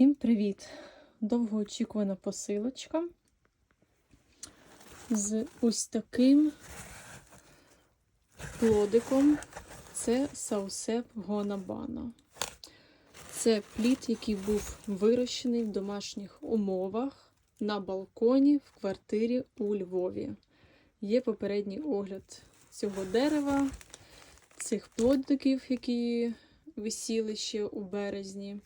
Всім привіт! Довгоочікувана посилочка з ось таким плодиком. Це саусеп гонабана. Це плід, який був вирощений в домашніх умовах на балконі в квартирі у Львові. Є попередній огляд цього дерева, цих плодиків, які висіли ще у березні.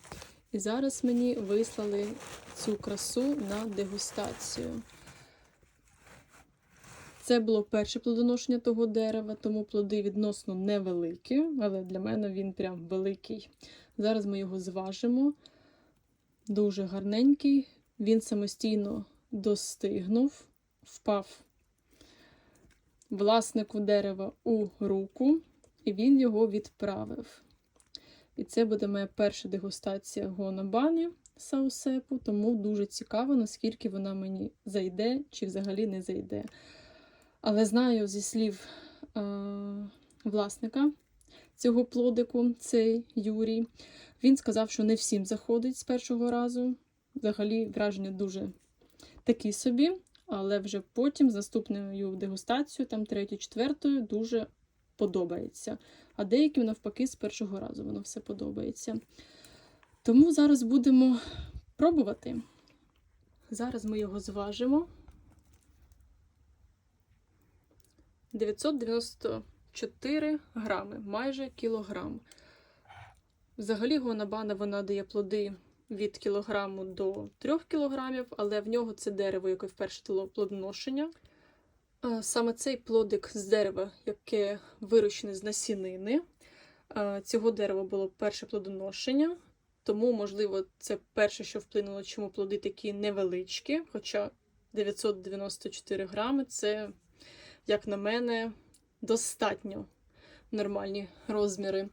І зараз мені вислали цю красу на дегустацію. Це було перше плодоношення того дерева, тому плоди відносно невеликі, але для мене він прям великий. Зараз ми його зважимо. Дуже гарненький. Він самостійно достигнув, впав власнику дерева у руку, і він його відправив. І це буде моя перша дегустація гонобані саусепу, тому дуже цікаво, наскільки вона мені зайде чи взагалі не зайде. Але знаю зі слів е власника цього плодику, цей Юрій, він сказав, що не всім заходить з першого разу. Взагалі, враження дуже такі собі, але вже потім, з наступною дегустацією, там третю, четвертою, дуже подобається. А деяким, навпаки, з першого разу воно все подобається. Тому зараз будемо пробувати. Зараз ми його зважимо. 994 грами, майже кілограм. Взагалі, гонабана вона дає плоди від кілограму до 3 кілограмів, але в нього це дерево, яке вперше дало плодоношення. Саме цей плодик з дерева, яке вирощене з насінини. Цього дерева було перше плодоношення, тому, можливо, це перше, що вплинуло, чому плоди такі невеличкі. Хоча 994 грами це, як на мене, достатньо нормальні розміри.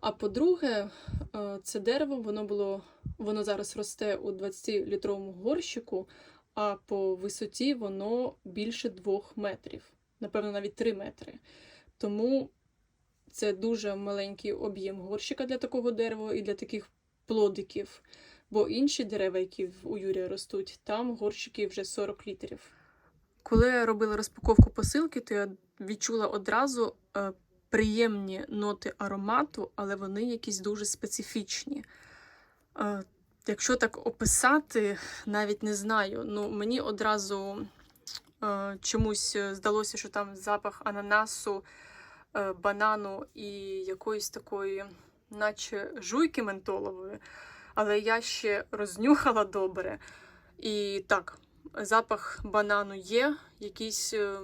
А по-друге, це дерево воно було, воно зараз росте у 20-літровому горщику а по висоті воно більше 2 метрів, напевно, навіть 3 метри. Тому це дуже маленький об'єм горщика для такого дерева і для таких плодиків. Бо інші дерева, які у Юрія ростуть, там горщики вже 40 літрів. Коли я робила розпаковку посилки, то я відчула одразу е, приємні ноти аромату, але вони якісь дуже специфічні. Е, Якщо так описати, навіть не знаю. Ну, Мені одразу е, чомусь здалося, що там запах ананасу, е, банану і якоїсь такої, наче жуйки ментолової. Але я ще рознюхала добре. І так, запах банану є, якийсь, е,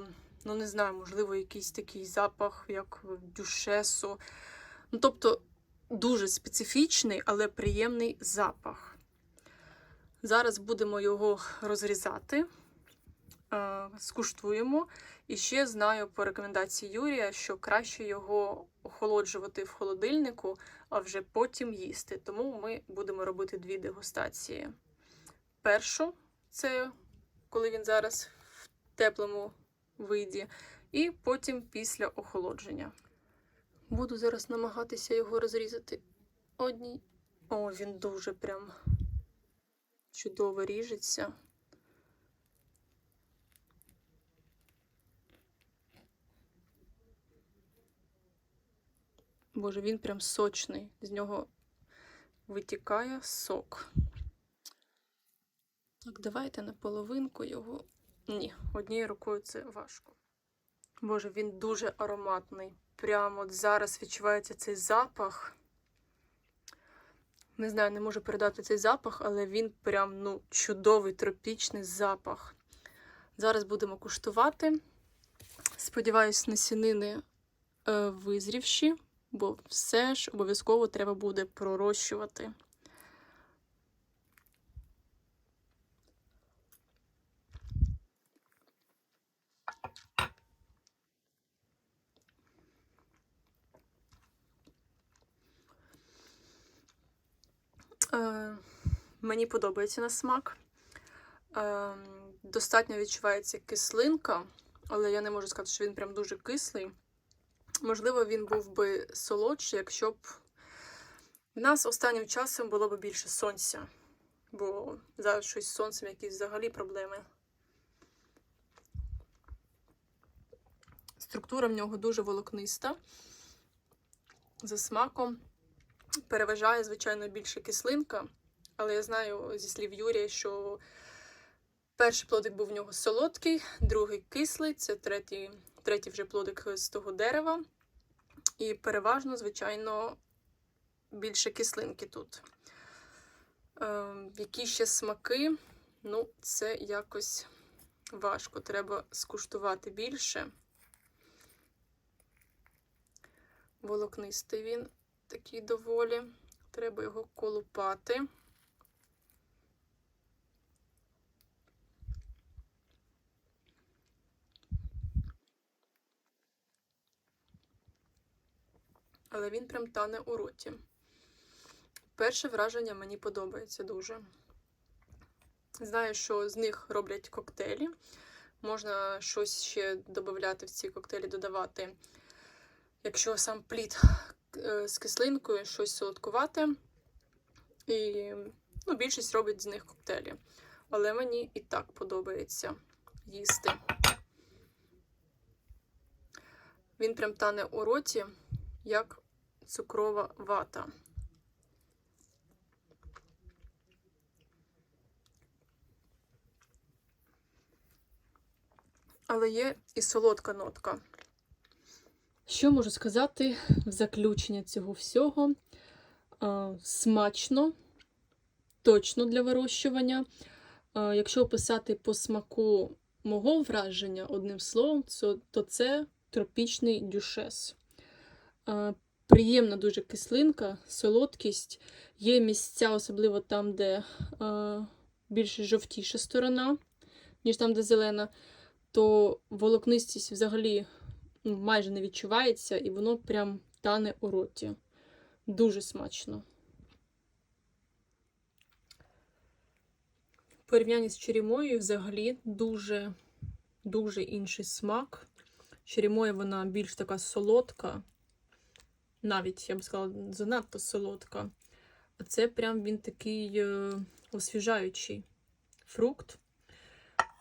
ну не знаю, можливо, якийсь такий запах, як дюшесу. Ну, тобто, дуже специфічний, але приємний запах. Зараз будемо його розрізати, е, скуштуємо. І ще знаю по рекомендації Юрія, що краще його охолоджувати в холодильнику, а вже потім їсти. Тому ми будемо робити дві дегустації. Першу це коли він зараз в теплому виді, і потім після охолодження. Буду зараз намагатися його розрізати одній. О, він дуже прям чудово ріжеться. Боже, він прям сочний, з нього витікає сок. Так, давайте на половинку його. Ні, однією рукою це важко. Боже, він дуже ароматний. Прямо от зараз відчувається цей запах. Не знаю, не можу передати цей запах, але він прям ну, чудовий тропічний запах. Зараз будемо куштувати. Сподіваюсь, насінини е, визрівші, бо все ж обов'язково треба буде пророщувати. Е, Мені подобається на смак. Е, Достатньо відчувається кислинка, але я не можу сказати, що він прям дуже кислий. Можливо, він був би солодший, якщо б в нас останнім часом було б більше сонця. бо зараз щось з сонцем якісь взагалі проблеми. Структура в нього дуже волокниста. За смаком переважає, звичайно, більше кислинка, але я знаю зі слів Юрія, що перший плодик був в нього солодкий, другий кислий, це третій, третій вже плодик з того дерева. І переважно, звичайно, більше кислинки тут. Е, які ще смаки, ну, це якось важко. Треба скуштувати більше. Волокнистий він такий доволі. Треба його колупати. Але він прям тане у роті. Перше враження мені подобається дуже. Знаю, що з них роблять коктейлі. Можна щось ще додати в ці коктейлі, додавати. Якщо сам плід з кислинкою, щось солодкувате. І ну, більшість робить з них коктейлі. Але мені і так подобається їсти. Він прям тане у роті, як цукрова вата. Але є і солодка нотка. Що можу сказати в заключення цього всього? Смачно, точно для вирощування. Якщо описати по смаку мого враження одним словом, то- це тропічний дюшес. Приємна дуже кислинка, солодкість. Є місця, особливо там, де більш жовтіша сторона, ніж там, де зелена, то волокнистість взагалі майже не відчувається, і воно прям тане у роті. Дуже смачно. В порівнянні з черемоєю взагалі дуже, дуже інший смак. Черемоя вона більш така солодка, навіть, я б сказала, занадто солодка. А це прям він такий е, освіжаючий фрукт.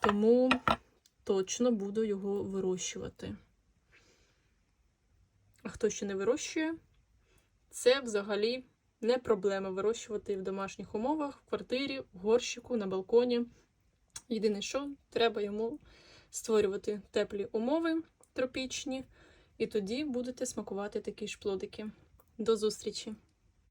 Тому точно буду його вирощувати. А хто ще не вирощує, це взагалі не проблема вирощувати в домашніх умовах, в квартирі, в горщику, на балконі. Єдине, що треба йому створювати теплі умови тропічні, і тоді будете смакувати такі ж плодики. До зустрічі!